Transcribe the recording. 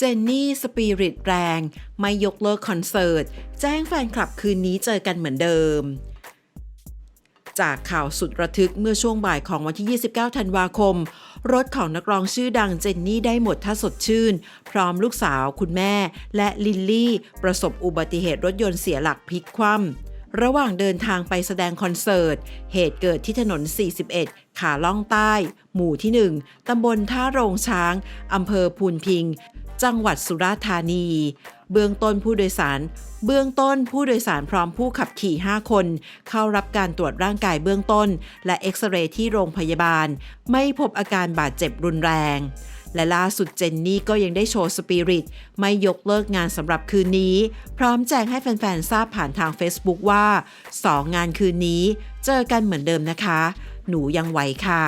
เจนนี่สปิริตแรง ไม่ยกเลิกคอนเสิร์ต แจ้งแฟนคลับคืนนี้เจอกันเหมือนเดิม จากข่าวสุดระทึกเมื่อช่วงบ่ายของวันที่ 29 ธันวาคม รถของนักร้องชื่อดังเจนนี่ได้หมดท่าสดชื่น พร้อมลูกสาวคุณแม่ และลิลลี่ ประสบอุบัติเหตุรถยนต์เสียหลักพลิกคว่ำระหว่างเดินทางไปแสดงคอนเสิร์ต เหตุเกิดที่ถนน 41 ขาล่องใต้ หมู่ที่ 1 ตำบลท่าโรงช้าง อำเภอพูนพิง จังหวัดสุราษฎร์ธานี เบื้องต้นผู้โดยสาร เบื้องต้นผู้โดยสารพร้อมผู้ขับขี่ 5 คน เข้ารับการตรวจร่างกายเบื้องต้น และเอ็กซเรย์ที่โรงพยาบาล ไม่พบอาการบาดเจ็บรุนแรง และล่าสุดเจนนี่ก็ยังได้โชว์สปิริต ไม่ยกเลิกงานสำหรับคืนนี้ พร้อมแจ้งให้แฟนๆทราบผ่านทาง Facebook ว่า 2 งานคืนนี้ เจอกันเหมือนเดิมนะคะ หนูยังไหวค่ะ